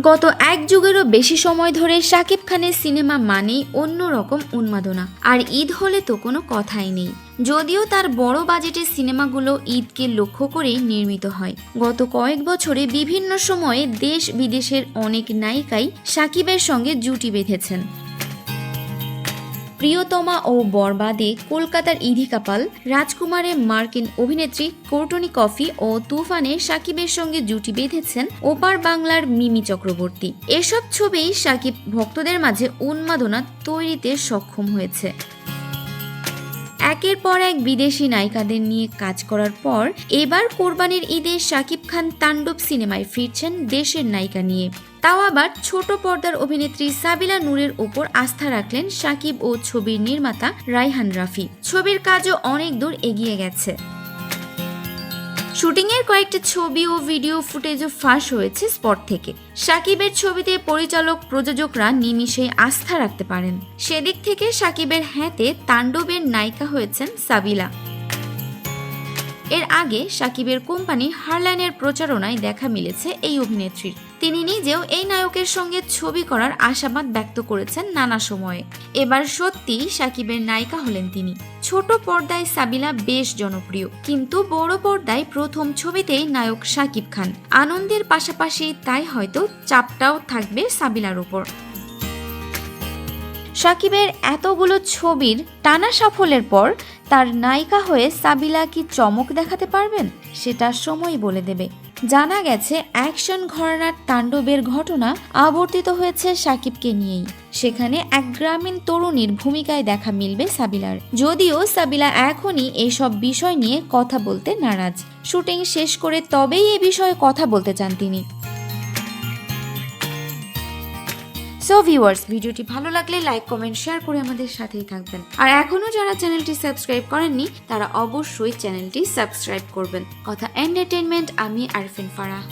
গত এক যুগেরও বেশি সময় ধরে শাকিব খানের সিনেমা মানেই অন্যরকম উন্মাদনা। আর ঈদ হলে তো কোনো কথাই নেই। যদিও তার বড় বাজেটের সিনেমাগুলো ঈদকে লক্ষ্য করেই নির্মিত হয়। গত কয়েক বছরে বিভিন্ন সময়ে দেশ বিদেশের অনেক নায়িকাই সাকিবের সঙ্গে জুটি বেঁধেছেন। প্রিয়তমা ও বরবাদে কলকাতার ইধি কাপাল রাজকুমারের মার্কিন অভিনেত্রী কোর্টনি কফি ও তুফানে সাকিবের সঙ্গে জুটি বেঁধেছেন ওপার বাংলার মিমি চক্রবর্তী। এসব ছবি সাকিব ভক্তদের মাঝে উন্মাদনা তৈরিতে সক্ষম হয়েছে। একের পর এক বিদেশি নায়িকাদের নিয়ে কাজ করার পর এবার কোরবানির ঈদে শাকিব খান তাণ্ডব সিনেমায় ফিরছেন দেশের নায়িকা নিয়ে। তাও আবার ছোট পর্দার অভিনেত্রী সাবিলা নূরের ওপর আস্থা রাখলেন সাকিব ও ছবির নির্মাতা রাইহান রাফি। ছবির কাজও অনেক দূর এগিয়ে গেছে। শুটিংয়ের কয়েকটি ছবি ও ভিডিও ফুটেজও ফাঁস হয়েছে স্পট থেকে। সাকিবের ছবিতে পরিচালক, প্রযোজকরা নিমিষে আস্থা রাখতে পারেন। সেদিক থেকে সাকিবের হ্যাঁতে তাণ্ডবের নায়িকা হয়েছেন সাবিলা। এর আগে সাকিবের কোম্পানি হারলাইনের প্রচারণায় দেখা মিলেছে এই অভিনেত্রীর। তিনি নিজেও এই নায়কের সঙ্গে ছবি করার আশাবাদ ব্যক্ত করেছেন নানা সময়ে। এবার সত্যিই সাকিবের নায়িকা হলেন তিনি। ছোট পর্দায় সাবিলা বেশ জনপ্রিয়, কিন্তু বড় পর্দায় প্রথম ছবিতেই নায়ক সাকিব খান। আনন্দের পাশাপাশি তাই হয়তো চাপটাও থাকবে সাবিলার উপর সাকিবের এতগুলো ছবির টানা সাফল্যের পর তার নায়িকা হয়ে সাবিলা কি চমক দেখাতে পারবেন? সেটা সময় বলে দেবে। জানা গেছে, অ্যাকশন ঘরানার তাণ্ডবের ঘটনা আবর্তিত হয়েছে সাকিবকে নিয়েই। সেখানে এক গ্রামীণ তরুণীর ভূমিকায় দেখা মিলবে সাবিলার। যদিও সাবিলা এখনই এইসব বিষয় নিয়ে কথা বলতে নারাজ। শুটিং শেষ করে তবেই এ বিষয়ে কথা বলতে চান তিনি। সো ভিউয়ার্স ভিডিওটি ভালো লাগলে লাইক কমেন্ট শেয়ার করে আমাদের সাথেই থাকবেন। আর এখনও যারা চ্যানেলটি সাবস্ক্রাইব করেননি, তারা অবশ্যই চ্যানেলটি সাবস্ক্রাইব করবেন। কথা এন্টারটেনমেন্ট আমি আরফিন ফারাহ।